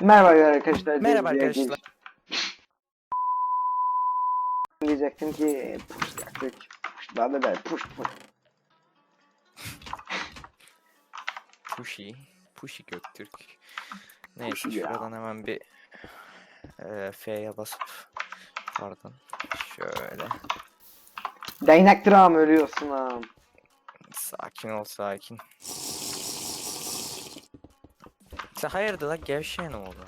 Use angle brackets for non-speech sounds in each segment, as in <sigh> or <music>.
Merhaba arkadaşlar. Merhaba arkadaşlar. Diyecektim ki push yaptık. Push daha da ben push push. Pushy. Pushy Göktürk. Neyse Pushy ya. şuradan hemen bir e, F'ye basıp pardon. Şöyle. Değnek dram ölüyorsun ha. Sakin ol sakin. Sen hayırdır lan gevşeyen oldu.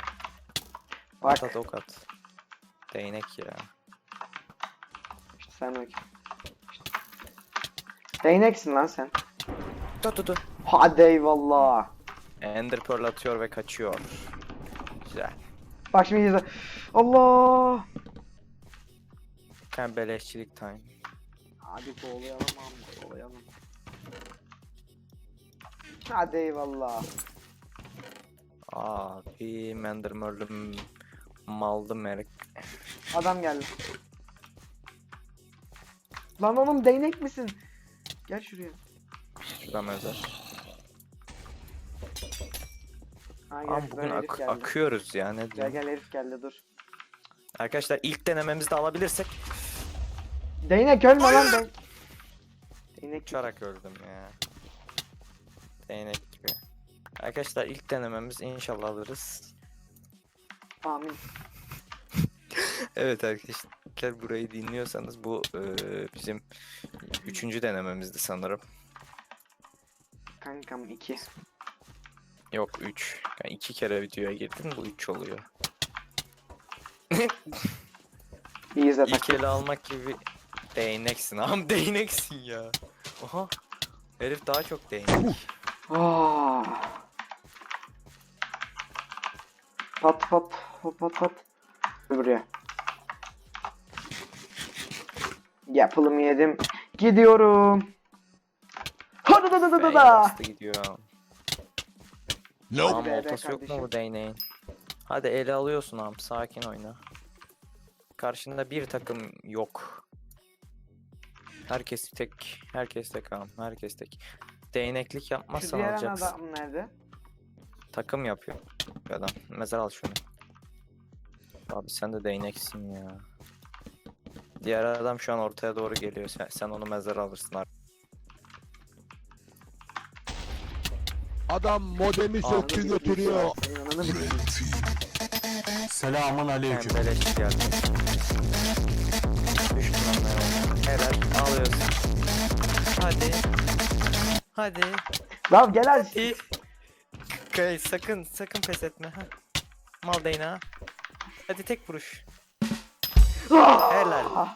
Bak At ok at. Değnek ya. işte sen bak. İşte. Değneksin lan sen. Dur dur dur. Hadi eyvallah. Ender Pearl atıyor ve kaçıyor. Güzel. Bak şimdi izle. Allah. Ben beleşçilik time. Hadi kovalayalım abi kovalayalım. Hadi eyvallah. Abi Ender Pearl'üm maldı merik. Adam geldi. Lan oğlum değnek misin? Gel şuraya. Şurada mezar. Ha, Ama gel, bugün herif ak- geldi. akıyoruz ya ne Gel diyeyim. gel herif geldi dur. Arkadaşlar ilk denememizde alabilirsek Değnek ölme lan değnek. Değnek uçarak öldüm ya. Değnek. Arkadaşlar ilk denememiz inşallah alırız. Amin. <laughs> Evet arkadaşlar burayı dinliyorsanız bu eee, bizim üçüncü denememizdi sanırım. Kankam 2. Yok 3. Yani iki kere videoya girdim bu 3 oluyor. İyi izle İlk ele almak gibi değneksin. Am <laughs> değneksin ya. Oha. Herif daha çok değnek. Ah. Pat pat pat pat pat. Dur Buraya. Yapılımı yedim. Gidiyorum. Hadi da da da da da. gidiyor. Nope. Am Be be oltası yok mu bu değneğin? Hadi ele alıyorsun am sakin oyna. Karşında bir takım yok. Herkes tek, herkes tek am, herkes tek. Değneklik Şu yapmazsan diğer alacaksın. adam nerede? Takım yapıyor bir adam. Mezar al şunu. Abi sen de değneksin ya. Diğer adam şu an ortaya doğru geliyor. Sen, sen onu mezara alırsın artık. Adam modemi söktü götürüyor. Selamun Ben aleyküm. beleş geldi. Düştün onlara. Helal alıyorsun. Hadi. Hadi. Lan gel hadi. Kay sakın sakın pes etme. Ha. Mal değne ha. Hadi tek vuruş. Helal. <laughs>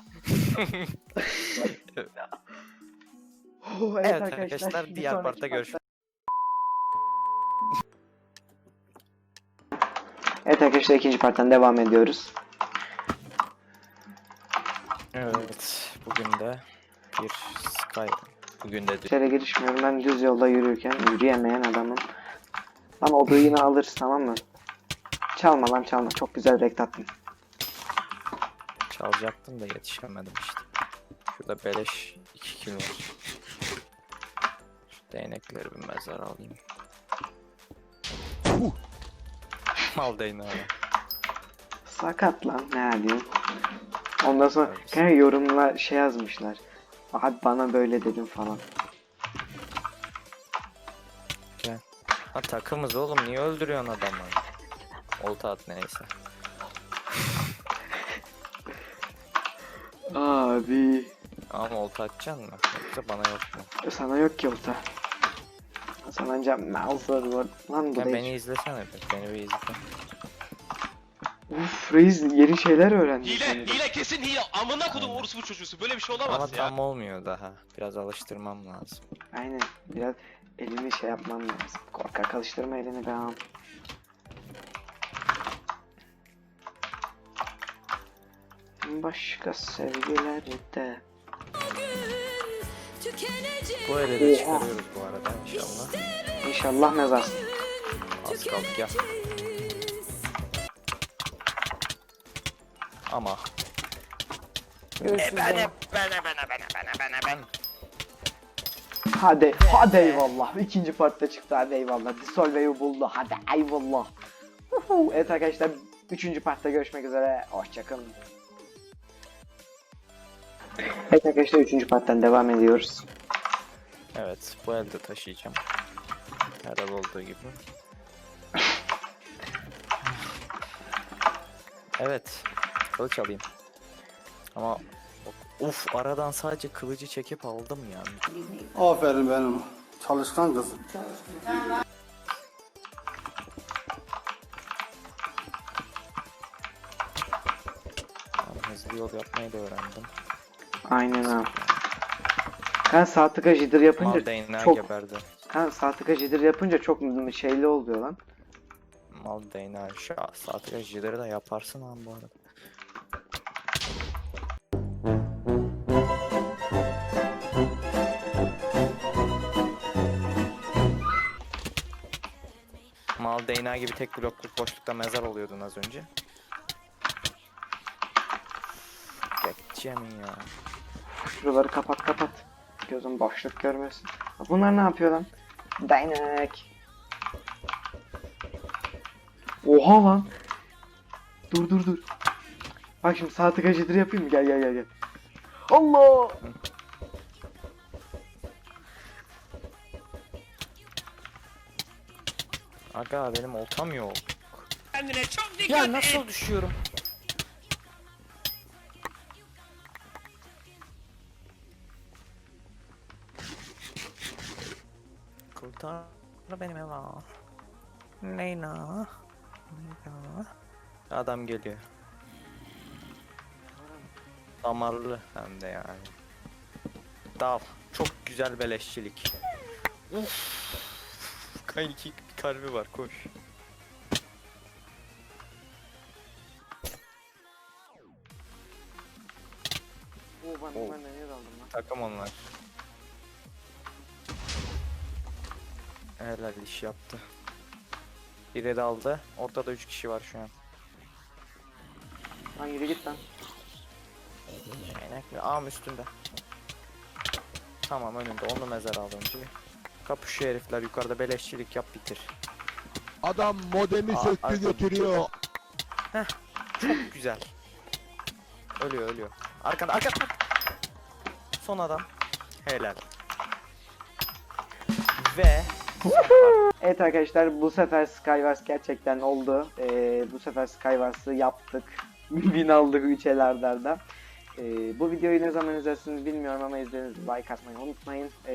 Oh, Evet arkadaşlar bir diğer partta görüşürüz. <laughs> Evet arkadaşlar ikinci parttan devam ediyoruz. Evet. Bugün de bir Sky bugün de İçeri girişmiyorum ben düz yolda yürürken yürüyemeyen adamım. Lan odu yine alırız tamam mı? Çalma lan çalma çok güzel rekt attın. çalacaktım da yetişemedim işte. Şurada beleş 2 kilo var. Şu değnekleri bir mezar alayım. Mal değneği. Sakat lan ne diyeyim. Ondan sonra kanka yorumlar şey yazmışlar. Abi bana böyle dedim falan. Ha takımız oğlum niye öldürüyorsun adamı? Olta at neyse. <laughs> Abi Ama olta atacaksın mı? Yoksa bana yok mu? sana yok ki olta. Sana ancak mouse var. Lan bu Ya da beni hiç- izlesene bir. Beni bir izle. Uf reis yeni şeyler öğrendim. Hile, sanırım. hile kesin hile. Amına kodum orospu çocuğusu. Böyle bir şey Ama olamaz ya. tam olmuyor daha. Biraz alıştırmam lazım. Aynen biraz elini şey yapmam lazım. Korkak alıştırma elini be ağam. Başka sevgiler de. Bu ele de çıkarıyoruz bu arada inşallah. İnşallah mezar. Az kaldı gel. Ama Görüşürüz canım. bana bana bana bana bana ben. Hadi, hadi eyvallah. İkinci partta çıktı hadi eyvallah. Dissolve'yi buldu hadi eyvallah. Yuhuu. Evet arkadaşlar 3. partta görüşmek üzere. Hoşçakalın. Evet arkadaşlar 3. parttan devam ediyoruz. Evet bu elde taşıyacağım. Her olduğu gibi. <laughs> Evet. Kılıç alayım. Ama Uf aradan sadece kılıcı çekip aldım yani. Aferin benim çalışkan kızım. Tamam, hızlı yol yapmayı da öğrendim. Aynen abi. Ben sağ tıka jitter yapınca Mal çok geberdi. ha, sağ tıka jitter yapınca çok şeyli oluyor lan. Mal değneği şu saatlik jileri de yaparsın lan bu arada. Mal değneği gibi tek blokluk boşlukta mezar oluyordun az önce. Geçeceğim ya. Şuraları kapat kapat. Gözüm boşluk görmesin. Bunlar ne yapıyor lan? Dynamic. Oha lan. Dur dur dur. Bak şimdi sağ jitter yapayım mı? Gel gel gel gel. Allah! Aga benim oltam yok. Ya nasıl düşüyorum? Kurtar benim eva. Leyla. Leyla. Adam geliyor. Damarlı hem de yani. Dal. Çok güzel beleşçilik. Uf. Kanki kalbi var koş. Oo ben, Oo. ben de niye daldım lan? Takım onlar. Helal iş yaptı. Biri daldı. Ortada 3 kişi var şu an. Lan yürü git lan. Aynek mi? Ağam üstünde. Tamam önünde. Onu mezar al önce. Kapışıyor herifler. Yukarıda beleşçilik yap bitir. Adam modemi Aa, söktü arka- götürüyor. Çok güzel. Ölüyor ölüyor. Arkanda arkanda. Son adam. Helal. Ve Evet arkadaşlar bu sefer Skywars gerçekten oldu. Ee, bu sefer Skywars'ı yaptık. <laughs> Win aldık 3 el arda arda. Ee, bu videoyu ne zaman izlersiniz bilmiyorum ama izlediğiniz like atmayı unutmayın. Ee,